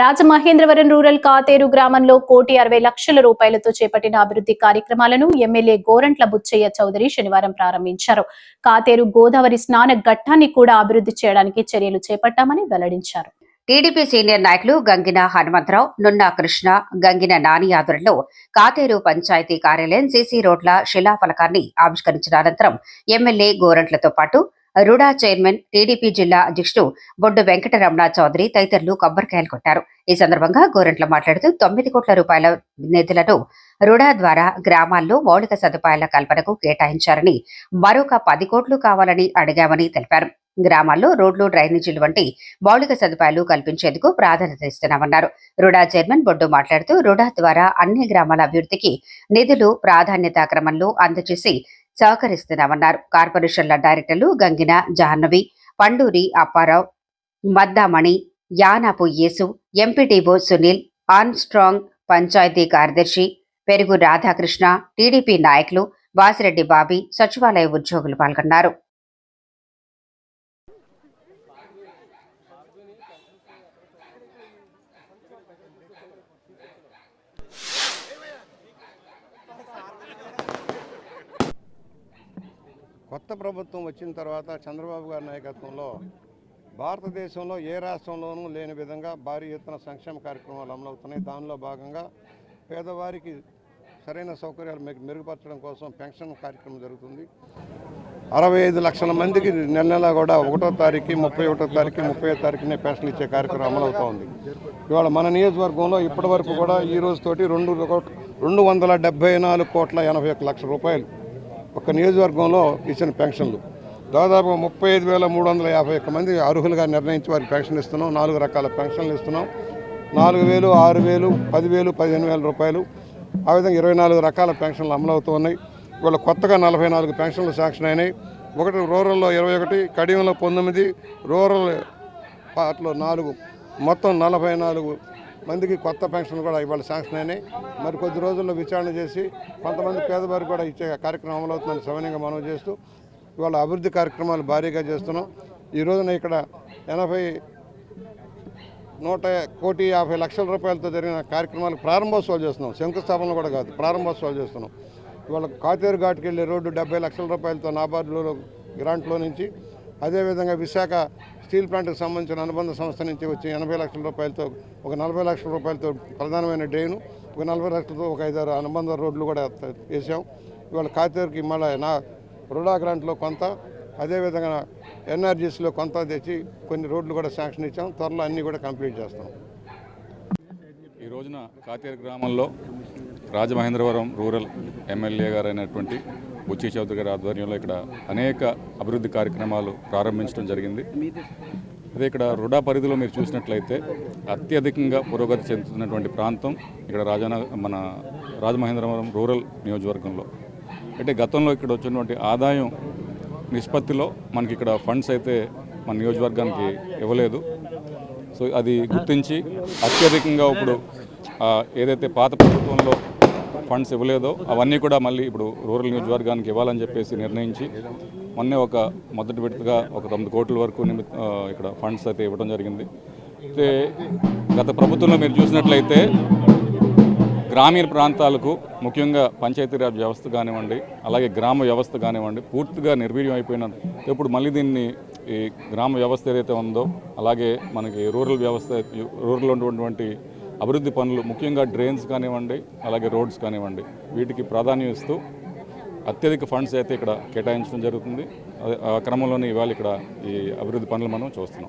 Rajamahendravaram rural Katheru గ్రామంలో కోటి అరవై లక్షల రూపాయలతో చేపట్టిన అభివృద్ధి కార్యక్రమాలను ఎమ్మెల్యే గోరంట్ల బుచ్చయ్య చౌదరి శనివారం ప్రారంభించారు. కాతేరు గోదావరి స్నాన ఘట్టాన్ని కూడా అభివృద్ధి చేయడానికి చర్యలు చేపట్టామని వెల్లడించారు. టీడీపీ సీనియర్ నాయకులు గంగిన హనుమంతరావు నున్నా కృష్ణ గంగిన నాని ఆధ్వర్యంలో కాతేరు పంచాయతీ కార్యాలయం సీసీ రోడ్ల శిలాఫలకాన్ని ఆవిష్కరించిన అనంతరం ఎమ్మెల్యే గోరంట్లతో పాటు రుడా చైర్మన్ టీడీపీ జిల్లా అధ్యక్షుడు బొడ్డు వెంకటరమణ చౌదరి తదితరులు కొబ్బరికాయలు కొట్టారు. ఈ సందర్భంగా గోరెంట్ల మాట్లాడుతూ తొమ్మిది కోట్ల రూపాయల నిధులను రుడా ద్వారా గ్రామాల్లో మౌలిక సదుపాయాల కల్పనకు కేటాయించారని మరొక పది కోట్లు కావాలని అడిగామని తెలిపారు. గ్రామాల్లో రోడ్లు డ్రైనేజీలు వంటి మౌలిక సదుపాయాలు కల్పించేందుకు ప్రాధాన్యత ఇస్తున్నామన్నారు. రుడా చైర్మన్ బొడ్డు మాట్లాడుతూ రుడా ద్వారా అన్ని గ్రామాల అభివృద్ధికి నిధులు ప్రాధాన్యత క్రమంలో అందజేసి సహకరిస్తున్నామన్నారు. కార్పొరేషన్ల డైరెక్టర్లు గంగిన జాహ్నవి పండూరి అప్పారావు మద్దామణి యానాపు యేసు ఎంపీటీఓ సునీల్ ఆర్మ్స్ట్రాంగ్ పంచాయతీ కార్యదర్శి పెరుగు రాధాకృష్ణ టీడీపీ నాయకులు వాసిరెడ్డి బాబీ సచివాలయ ఉద్యోగులు పాల్గొన్నారు. కొత్త ప్రభుత్వం వచ్చిన తర్వాత చంద్రబాబు గారి నాయకత్వంలో భారతదేశంలో ఏ రాష్ట్రంలోనూ లేని విధంగా భారీ ఎత్తున సంక్షేమ కార్యక్రమాలు అమలవుతున్నాయి. దానిలో భాగంగా పేదవారికి సరైన సౌకర్యాలు మెరుగుపరచడం కోసం పెన్షన్ కార్యక్రమం జరుగుతుంది. అరవై ఐదు లక్షల మందికి నెల నెల కూడా ఒకటో తారీఖు ముప్పై ఒకటో తారీఖు ముప్పై తారీఖునే పెన్షన్ ఇచ్చే కార్యక్రమం అమలవుతూ ఉంది. ఇవాళ మన నియోజకవర్గంలో ఇప్పటి వరకు కూడా ఈ రోజుతోటి రెండు కోట్- రెండు వందల డెబ్బై నాలుగు కోట్ల ఎనభై ఒక్క లక్షల రూపాయలు ఒక నియోజకవర్గంలో ఇచ్చిన పెన్షన్లు. దాదాపు ముప్పై ఐదు వేల మూడు వందల యాభై ఒక్క మంది అర్హులుగా నిర్ణయించి వారికి పెన్షన్ ఇస్తున్నాం. నాలుగు రకాల పెన్షన్లు ఇస్తున్నాం. నాలుగు వేలు ఆరు వేలు పదివేలు పదిహేను వేల రూపాయలు. ఆ విధంగా ఇరవై నాలుగు రకాల పెన్షన్లు అమలవుతూ ఉన్నాయి. ఇవాళ కొత్తగా నలభై నాలుగు పెన్షన్లు శాంక్షన్ అయినాయి. ఒకటి రూరల్లో ఇరవై ఒకటి కడియంలో పంతొమ్మిది రూరల్ పార్ట్లో నాలుగు. మొత్తం నలభై నాలుగు మందికి కొత్త పెన్షన్లు కూడా ఇవాళ శాంక్షన్ అయినాయి. మరి కొద్ది రోజుల్లో విచారణ చేసి కొంతమంది పేదవారికి కూడా ఇచ్చే కార్యక్రమం అమలవుతుందని సవినయంగా మనం చేస్తూ ఇవాళ అభివృద్ధి కార్యక్రమాలు భారీగా చేస్తున్నాం. ఈ రోజున ఇక్కడ ఎనభై నూట కోటి యాభై లక్షల రూపాయలతో జరిగిన కార్యక్రమాలు ప్రారంభోత్సవాలు చేస్తున్నాం. శంకుస్థాపనలు కూడా కాదు ప్రారంభోత్సవాలు చేస్తున్నాం. ఇవాళ కాతేరు ఘాట్కి వెళ్ళే రోడ్డు డెబ్బై లక్షల రూపాయలతో నాబార్డులో గ్రాంట్లో నుంచి అదేవిధంగా విశాఖ స్టీల్ ప్లాంట్కి సంబంధించిన అనుబంధ సంస్థ నుంచి వచ్చి ఎనభై లక్షల రూపాయలతో ఒక నలభై లక్షల రూపాయలతో ప్రధానమైన డ్రైను ఒక నలభై లక్షలతో ఒక ఐదారు అనుబంధ రోడ్లు కూడా వేసాం ఇవాళ కాతేరుకి మళ్ళీ నా రుడా గ్రాంట్లో కొంత అదేవిధంగా ఎన్ఆర్జీసీలో కొంత తెచ్చి కొన్ని రోడ్లు కూడా శాంక్షన్ ఇచ్చాం. త్వరలో అన్నీ కూడా కంప్లీట్ చేస్తాం. ఈ రోజున కాతేరు గ్రామంలో రాజమహేంద్రవరం రూరల్ ఎమ్మెల్యే గారైనటువంటి బుచ్చి చౌదరి గారి ఆధ్వర్యంలో ఇక్కడ అనేక అభివృద్ధి కార్యక్రమాలు ప్రారంభించడం జరిగింది. అదే ఇక్కడ రుడా పరిధిలో మీరు చూసినట్లయితే అత్యధికంగా పురోగతి చెందుతున్నటువంటి ప్రాంతం ఇక్కడ రాజాన మన రాజమహేంద్రవరం రూరల్ నియోజకవర్గంలో. అంటే గతంలో ఇక్కడ వచ్చినటువంటి ఆదాయం నిష్పత్తిలో మనకి ఇక్కడ ఫండ్స్ అయితే మన నియోజకవర్గానికి ఇవ్వలేదు. సో అది గుర్తించి అత్యధికంగా ఇప్పుడు ఏదైతే పాత ప్రభుత్వంలో ఫండ్స్ ఇవ్వలేదో అవన్నీ కూడా మళ్ళీ ఇప్పుడు రూరల్ నియోజకవర్గానికి ఇవ్వాలని చెప్పేసి నిర్ణయించి మొన్నే ఒక మొదటి విడతగా ఒక తొమ్మిది కోట్ల వరకు ఇక్కడ ఫండ్స్ అయితే ఇవ్వడం జరిగింది. అయితే గత ప్రభుత్వంలో మీరు చూసినట్లయితే గ్రామీణ ప్రాంతాలకు ముఖ్యంగా పంచాయతీరాజ్ వ్యవస్థ కానివ్వండి అలాగే గ్రామ వ్యవస్థ కానివ్వండి పూర్తిగా నిర్వీర్యం అయిపోయిన ఇప్పుడు మళ్ళీ దీన్ని ఈ గ్రామ వ్యవస్థ ఏదైతే ఉందో అలాగే మనకి రూరల్ వ్యవస్థ రూరల్ ఉన్నటువంటి అభివృద్ధి పనులు ముఖ్యంగా డ్రైన్స్ కానివ్వండి అలాగే రోడ్స్ కానివ్వండి వీటికి ప్రాధాన్యం ఇస్తూ అత్యధిక ఫండ్స్ అయితే ఇక్కడ కేటాయించడం జరుగుతుంది. అదే ఆ క్రమంలోనే ఇవాళ ఇక్కడ ఈ అభివృద్ధి పనులు మనం చూస్తున్నాం.